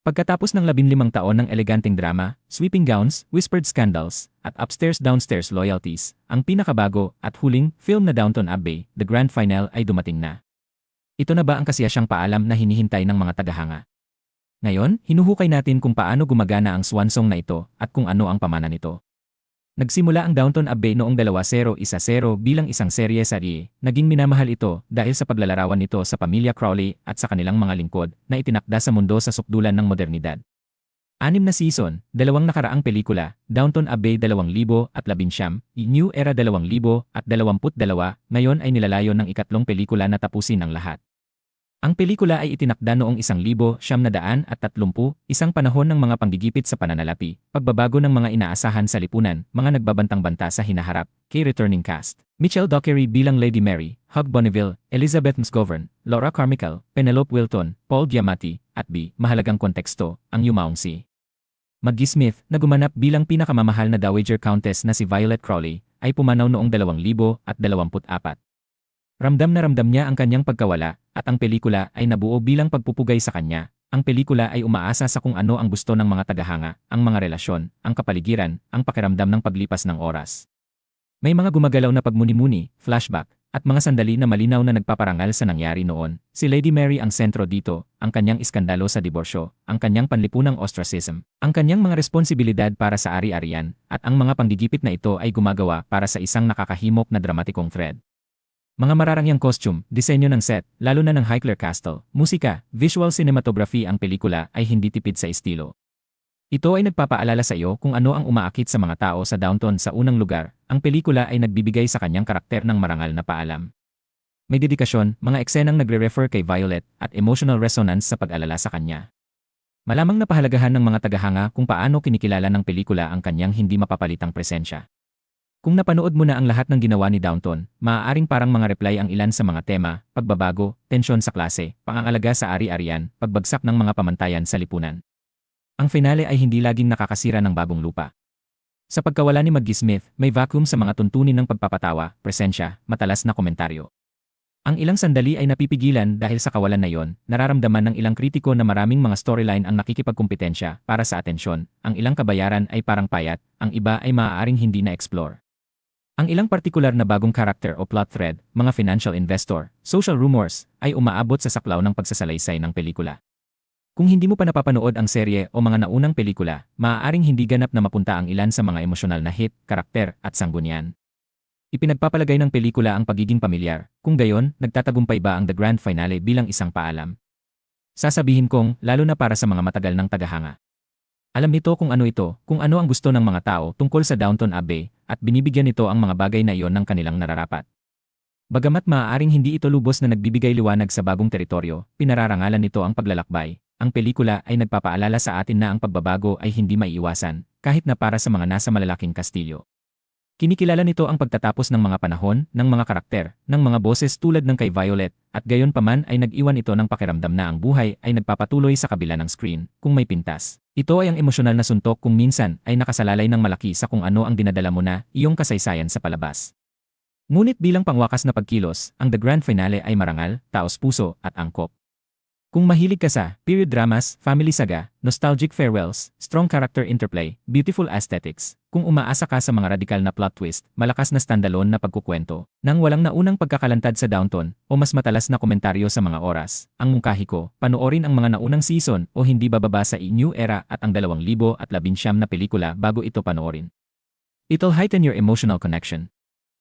Pagkatapos ng labinlimang taon ng eleganteng drama, sweeping gowns, whispered scandals, at upstairs-downstairs loyalties, ang pinakabago at huling film na Downton Abbey, the grand final ay dumating na. Ito na ba ang kasiyasyang paalam na hinihintay ng mga tagahanga? Ngayon, hinuhukay natin kung paano gumagana ang swan song na ito at kung ano ang pamana nito. Nagsimula ang Downton Abbey noong 2010 bilang isang serye sa RIE. Naging minamahal ito dahil sa paglalarawan nito sa pamilya Crowley at sa kanilang mga lingkod na itinakda sa mundo sa sukdulan ng modernidad. Anim na season, dalawang nakaraang pelikula, Downton Abbey 2011, New Era 2022, ngayon ay nilalayon ng ikatlong pelikula na tapusin ang lahat. Ang pelikula ay itinakda noong isang libo, siyam na daan at tatlumpu, isang panahon ng mga panggigipit sa pananalapi, pagbabago ng mga inaasahan sa lipunan, mga nagbabantang banta sa hinaharap, kay returning cast. Michelle Dockery bilang Lady Mary, Hugh Bonneville, Elizabeth Msgovern, Laura Carmichael, Penelope Wilton, Paul Giamatti, at B. Mahalagang konteksto, ang yumaong si Maggie Smith, na gumanap bilang pinakamamahal na Dowager Countess na si Violet Crowley, ay pumanaw noong 2024. Ramdam na ramdam niya ang kanyang pagkawala, at ang pelikula ay nabuo bilang pagpupugay sa kanya. Ang pelikula ay umaasa sa kung ano ang gusto ng mga tagahanga, ang mga relasyon, ang kapaligiran, ang pakiramdam ng paglipas ng oras. May mga gumagalaw na pagmuni-muni, flashback, at mga sandali na malinaw na nagpaparangal sa nangyari noon. Si Lady Mary ang sentro dito, ang kanyang iskandalo sa diborsyo, ang kanyang panlipunang ostracism, ang kanyang mga responsibilidad para sa ari-arian, at ang mga panggigipit na ito ay gumagawa para sa isang nakakahimok na dramatikong thread. Mga mararangyang costume, disenyo ng set, lalo na ng Highclere Castle, musika, visual cinematography ang pelikula ay hindi tipid sa estilo. Ito ay nagpapaalala sa iyo kung ano ang umaakit sa mga tao sa downtown sa unang lugar, ang pelikula ay nagbibigay sa kanyang karakter ng marangal na paalam. May dedikasyon, mga eksenang nagre-refer kay Violet, at emotional resonance sa pag-alala sa kanya. Malamang napahalagahan ng mga tagahanga kung paano kinikilala ng pelikula ang kanyang hindi mapapalitang presensya. Kung napanood mo na ang lahat ng ginawa ni Downton, maaaring parang mga reply ang ilan sa mga tema, pagbabago, tensyon sa klase, pangangalaga sa ari-arian, pagbagsak ng mga pamantayan sa lipunan. Ang finale ay hindi laging nakakasira ng bagong lupa. Sa pagkawala ni Maggie Smith, may vacuum sa mga tuntunin ng pagpapatawa, presensya, matalas na komentaryo. Ang ilang sandali ay napipigilan dahil sa kawalan na yon, nararamdaman ng ilang kritiko na maraming mga storyline ang nakikipagkumpetensya para sa atensyon, ang ilang kabayaran ay parang payat, ang iba ay maaaring hindi na-explore. Ang ilang partikular na bagong karakter o plot thread, mga financial investor, social rumors, ay umaabot sa saklaw ng pagsasalaysay ng pelikula. Kung hindi mo pa napapanood ang serye o mga naunang pelikula, maaaring hindi ganap na mapunta ang ilan sa mga emosyonal na hit, karakter, at sanggunian. Ipinagpapalagay ng pelikula ang pagiging pamilyar, kung gayon, nagtatagumpay ba ang The Grand Finale bilang isang paalam? Sasabihin kong, lalo na para sa mga matagal ng tagahanga. Alam nito kung ano ito, kung ano ang gusto ng mga tao tungkol sa Downton Abbey, at binibigyan nito ang mga bagay na iyon ng kanilang nararapat. Bagamat maaaring hindi ito lubos na nagbibigay liwanag sa bagong teritoryo, pinararangalan nito ang paglalakbay. Ang pelikula ay nagpapaalala sa atin na ang pagbabago ay hindi maiiwasan, kahit na para sa mga nasa malalaking kastilyo. Kinikilala nito ang pagtatapos ng mga panahon, ng mga karakter, ng mga boses tulad ng kay Violet, at gayon paman ay nag-iwan ito ng pakiramdam na ang buhay ay nagpapatuloy sa kabila ng screen, kung may pintas. Ito ay ang emosyonal na suntok kung minsan ay nakasalalay ng malaki sa kung ano ang dinadala mo na iyong kasaysayan sa palabas. Ngunit bilang pangwakas na pagkilos, ang The Grand Finale ay marangal, taos puso, at angkop. Kung mahilig ka sa period dramas, family saga, nostalgic farewells, strong character interplay, beautiful aesthetics, kung umaasa ka sa mga radikal na plot twist, malakas na standalone na pagkukwento, nang walang naunang pagkakalantad sa Downton, o mas matalas na komentaryo sa mga oras, ang mungkahi ko, panoorin ang mga naunang season o hindi bababa sa New Era at ang 2019 na pelikula bago ito panoorin. It'll heighten your emotional connection.